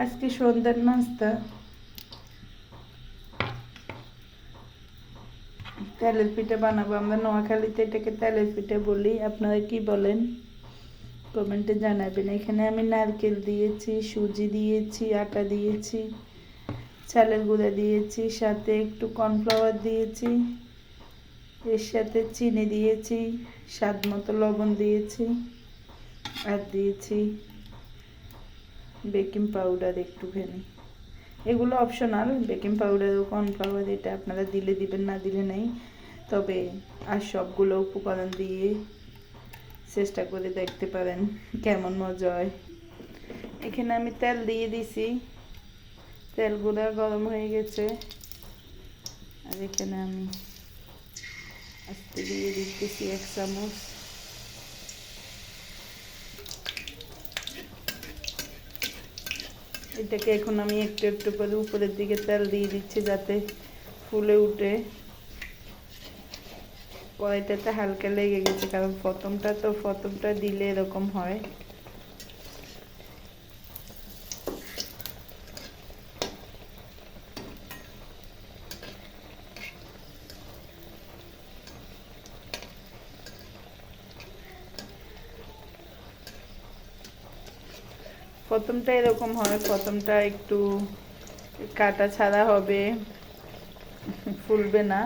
আজকে সন্ধ্যার নাস্তা। তেলের পিঠে বানাবো। আমরা নোয়াখালীতে এটাকে তেলের পিঠে বলি। আপনারা কি বলেন? কমেন্টে জানাবেন। এখানে আমি নারকেল দিয়েছি, সুজি দিয়েছি, আটা দিয়েছি, চালের গুঁড়া দিয়েছি, সাথে একটু কর্নফ্লাওয়ার দিয়েছি, এর সাথে চিনি দিয়েছি স্বাদ মতো লবণ দিয়েছি, আর দিয়েছি বেকিং পাউডার একটুখানি। এগুলো অপশনাল বেকিং পাউডার ও কর্নফ্লাওয়ার এটা আপনারা দিলে দিবেন, না দিলে নেই। তবে আর সবগুলো উপকরণ দিয়ে চেষ্টা করে দেখতে পারেন কেমন মজা হয়। এখানে আমি তেল দিয়ে দিছি। তেলগুলো গরম হয়ে গেছে। আর এখানে আমি আস্তে দিয়ে দিতেছি এক চামচ। এটাকে এখন আমি একটু একটু করে উপরের দিকে তেল দিয়ে দিচ্ছি যাতে ফুলে উঠে। কড়াইটাতে হালকা লেগে গেছে, কারণ প্রথমটা তো, প্রথমটা দিলে এরকম হয়। প্রথমটা এরকম হয় প্রথমটা একটু কাটা ছাড়া হবে, ফুলবে না।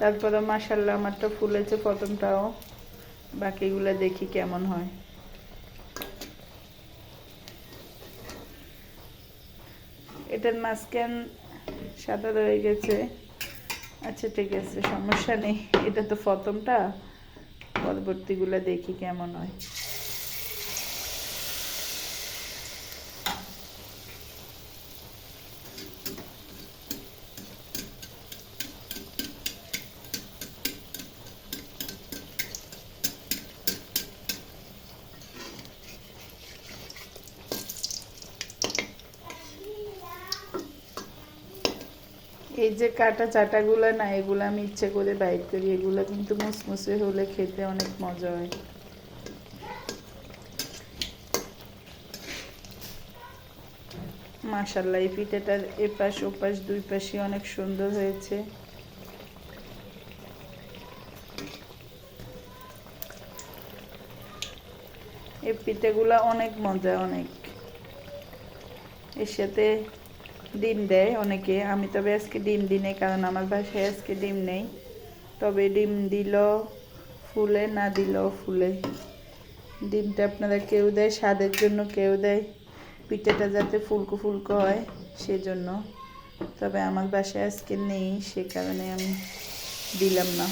তারপরে মাসাল্লাহ আমারটা ফুলেছে প্রথমটাও। বাকিগুলো দেখি কেমন হয়। এটার মাঝখান সাদা রয়ে গেছে। আচ্ছা ঠিক আছে, সমস্যা নেই। এটা তো প্রথমটা। পরবর্তীগুলো দেখি কেমন হয়। এই যে কাটা চাটাগুলো না, এগুলো আমি ইচ্ছে করে বাইট করি। এগুলো কিন্তু মুসমুসে হলে খেতে অনেক মজা হয়। মাশাল্লাহ এই পিঠাটার এপাশ ওপাশ, দুই পাশে অনেক সুন্দর হয়েছে। এই পিঠেগুলো অনেক মজা, অনেক। এর সাথে ডিম দেয় অনেকে। আমি তবে আজকে ডিম দিই নাই, কারণ আমার বাসায় আজকে ডিম নেই। তবে ডিম দিল ফুলে, না দিল ফুলে। ডিমটা আপনারা কেউ দেয়, স্বাদের জন্য কেউ দেয়। পিঠেটা যাতে ফুলকো ফুলকো হয়, সেজন্য। তবে আমার বাসায় আজকে নেই, সে কারণে আমি দিলাম না।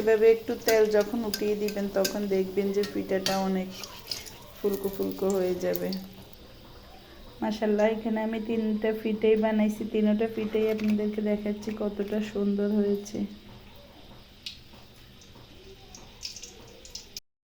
এভাবে একটু তেল যখন উঠিয়ে দিবেন, তখন দেখবেন যে পিঠাটা অনেক ফুলকো ফুলকো হয়ে যাবে। মাসাল্লাহ এখানে আমি তিনটা ফিটেই বানাইছি। তিনটা ফিটেই আপনাদেরকে দেখাচ্ছি কতটা সুন্দর হয়েছে।